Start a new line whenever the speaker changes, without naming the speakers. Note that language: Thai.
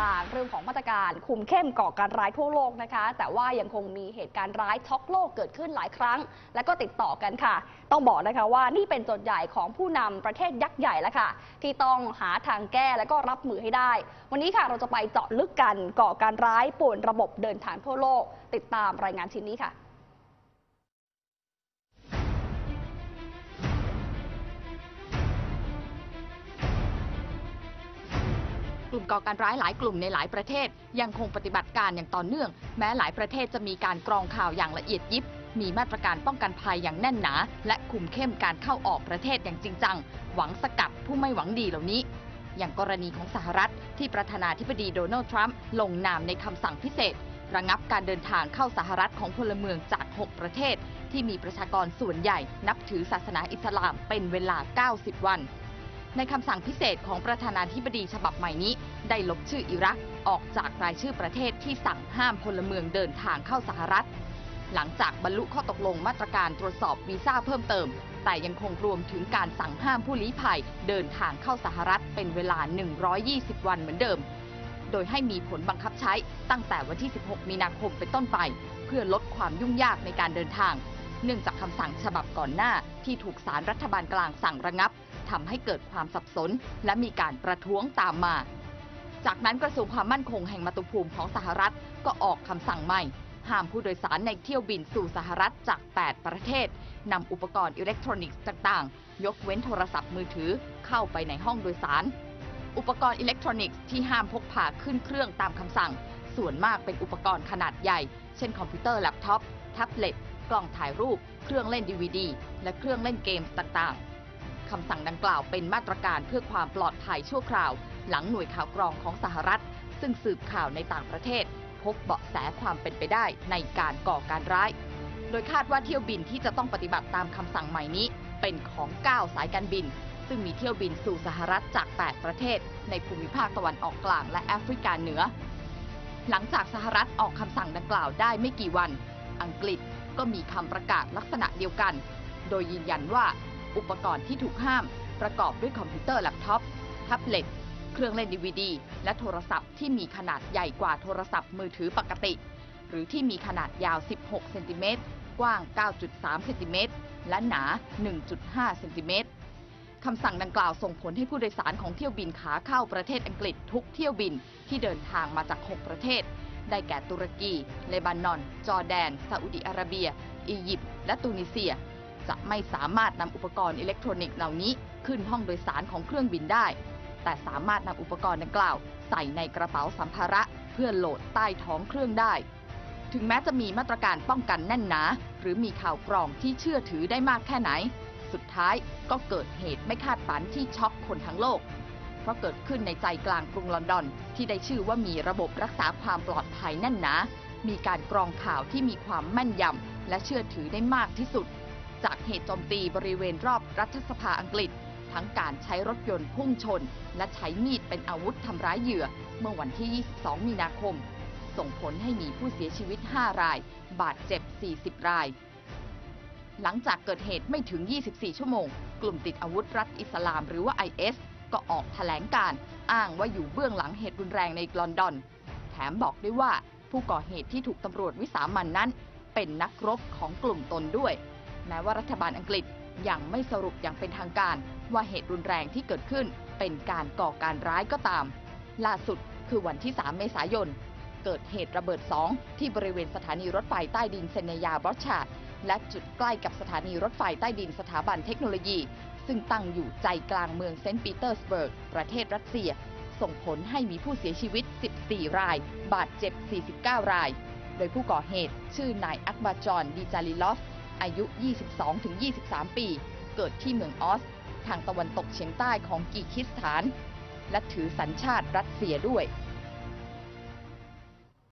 ลางเรื่องของมาตรการคุมเข้มก่อการร้ายทั่วโลกนะคะ แต่ว่ายังคงมีเหตุการณ์ร้ายช็อกโลกเกิดขึ้นหลายครั้ง และก็ติดต่อกันค่ะ ต้องบอกนะคะว่านี่เป็นโจทย์ใหญ่ของผู้นำประเทศยักษ์ใหญ่แล้วค่ะ ที่ต้องหาทางแก้และก็รับมือให้ได้ วันนี้ค่ะเราจะไปเจาะลึกกันก่อการร้ายป่วนระบบเดินทางทั่วโลก ติดตามรายงานชิ้นนี้ค่ะ
ลุ่มก่อการร้ายหลายกลุ่มในหลายประเทศ ยังคงปฏิบัติการอย่างต่อเนื่อง แม้หลายประเทศจะมีการกรองข่าวอย่างละเอียดยิบ มีมาตรการป้องกันภัยอย่างแน่นหนา และคุมเข้มการเข้าออกประเทศอย่างจริงจัง หวังสกัดผู้ไม่หวังดีเหล่านี้ อย่างกรณีของสหรัฐที่ประธานาธิบดีโดนัลด์ทรัมป์ลงนามในคำสั่งพิเศษ ระงับการเดินทางเข้าสหรัฐของพลเมืองจาก 6 ประเทศ ที่มีประชากรส่วนใหญ่ นับถือศาสนาอิสลามเป็นเวลา 90 วัน ในคำสั่งพิเศษของประธานาธิบดีฉบับใหม่นี้ ได้ลบชื่ออิรักออกจากรายชื่อประเทศที่สั่งห้ามพลเมืองเดินทางเข้าสหรัฐ หลังจากบรรลุข้อตกลงมาตรการตรวจสอบวีซ่าเพิ่มเติม แต่ยังคงรวมถึงการสั่งห้ามผู้ลี้ภัยเดินทางเข้าสหรัฐเป็นเวลา 120 วันเหมือนเดิม โดยให้มีผลบังคับใช้ตั้งแต่วันที่ 16 มีนาคมเป็นต้นไป เพื่อลดความยุ่งยากในการเดินทาง เนื่องจากคำสั่งฉบับก่อนหน้าที่ถูกสารรัฐบาลกลางสั่งระงับ ทำให้เกิดความสับสน และมีการประท้วงตามมา จากนั้นกระทรวงความมั่นคงแห่งมาตุภูมิของสหรัฐก็ออกคำสั่งใหม่ ห้ามผู้โดยสารในเที่ยวบินสู่สหรัฐจาก 8 ประเทศนำอุปกรณ์อิเล็กทรอนิกส์ต่างๆ ยกเว้นโทรศัพท์มือถือเข้าไปในห้องโดยสาร อุปกรณ์อิเล็กทรอนิกส์ที่ห้ามพกพาขึ้นเครื่องตามคำสั่ง ส่วนมากเป็นอุปกรณ์ขนาดใหญ่ เช่นคอมพิวเตอร์แล็ปท็อปแท็บเล็ตกล้องถ่ายรูป เครื่องเล่นดีวดีและเครื่องเล่นเกมต่างๆ คำสั่งดังกล่าวเป็นมาตรการเพื่อความปลอดภัยชั่วคราว หลังหน่วยข่าวกรองของสหรัฐ ซึ่งสืบข่าวในต่างประเทศ พบเบาะแสความเป็นไปได้ในการก่อการร้าย โดยคาดว่าเที่ยวบินที่จะต้องปฏิบัติตามคำสั่งใหม่นี้ เป็นของ 9 สายการบิน ซึ่งมีเที่ยวบินสู่สหรัฐจาก 8 ประเทศ ในภูมิภาคตะวันออกกลางและแอฟริกาเหนือ หลังจากสหรัฐออกคำสั่งดังกล่าวได้ไม่กี่วัน อังกฤษก็มีคำประกาศลักษณะเดียวกัน โดยยืนยันว่า อุปกรณ์ที่ถูกห้าม ประกอบด้วยคอมพิวเตอร์แล็ปท็อปแท็บเล็ตเครื่องเล่นดีวดีและโทรศัพท์ที่มีขนาดใหญ่กว่าโทรศัพท์มือถือปกติ หรือที่มีขนาดยาว 16 เซนติเมตร กว้าง 9.3 เซนติเมตร และหนา 1.5 เซนติเมตรคำสั่งดังกล่าวส่งผลให้ผู้โดยสารของเที่ยวบินขาเข้าประเทศอังกฤษทุกเที่ยวบินที่เดินทางมาจาก 6 ประเทศ ได้แก่ตุรกี เลบานอน จอร์แดน ซาอุดิอาระเบีย อียิปต์ และตูนิเซีย จะไม่สามารถนำอุปกรณ์อิเล็กทรอนิกส์เหล่านี้ขึ้นห้องโดยสารของเครื่องบินได้ แต่สามารถนำอุปกรณ์ดังกล่าว ใส่ในกระเป๋าสัมภาระเพื่อโหลดใต้ท้องเครื่องได้ ถึงแม้จะมีมาตรการป้องกันแน่นหนา หรือมีข่าวกรองที่เชื่อถือได้มากแค่ไหน สุดท้ายก็เกิดเหตุไม่คาดฝันที่ช็อกคนทั้งโลก เพราะเกิดขึ้นในใจกลางกรุงลอนดอน ที่ได้ชื่อว่ามีระบบรักษาความปลอดภัยแน่นหนา มีการกรองข่าวที่มีความแม่นยำและเชื่อถือได้มากที่สุด จากเหตุโจมตีบริเวณรอบรัฐสภาอังกฤษ ทั้งการใช้รถยนต์พุ่งชน และใช้มีดเป็นอาวุธทำร้ายเหยื่อ เมื่อวันที่ 22 มีนาคม ส่งผลให้มีผู้เสียชีวิต 5 ราย บาดเจ็บ 40 ราย หลังจากเกิดเหตุไม่ถึง 24 ชั่วโมง กลุ่มติดอาวุธรัฐอิสลามหรือว่า IS ก็ออกแถลงการอ้างว่าอยู่เบื้องหลังเหตุรุนแรงในลอนดอน แถมบอกด้วยว่าผู้ก่อเหตุที่ถูกตำรวจวิสามันนั้น เป็นนักรบของกลุ่มตนด้วย แม้ว่ารัฐบาลอังกฤษยังไม่สรุปอย่างเป็นทางการ ว่าเหตุรุนแรงที่เกิดขึ้นเป็นการก่อการร้ายก็ตาม ล่าสุดคือวันที่ 3 เมษายน เกิดเหตุระเบิด 2 ที่บริเวณสถานีรถไฟใต้ดินเซเนยาบรอชาดและจุดใกล้กับสถานีรถไฟใต้ดินสถาบันเทคโนโลยี ซึ่งตั้งอยู่ใจกลางเมืองเซนต์ปีเตอร์สเบิร์ก ประเทศรัสเซีย ส่งผลให้มีผู้เสียชีวิต 14 ราย บาดเจ็บ 49 ราย โดยผู้ก่อเหตุชื่อนายอักบาจอนดีจาริลอฟ อายุ 22-23 ปี เกิดที่เมืองออส ทางตะวันตกเฉียงใต้ของกีคิสถาน และถือสัญชาติรัสเซียด้วย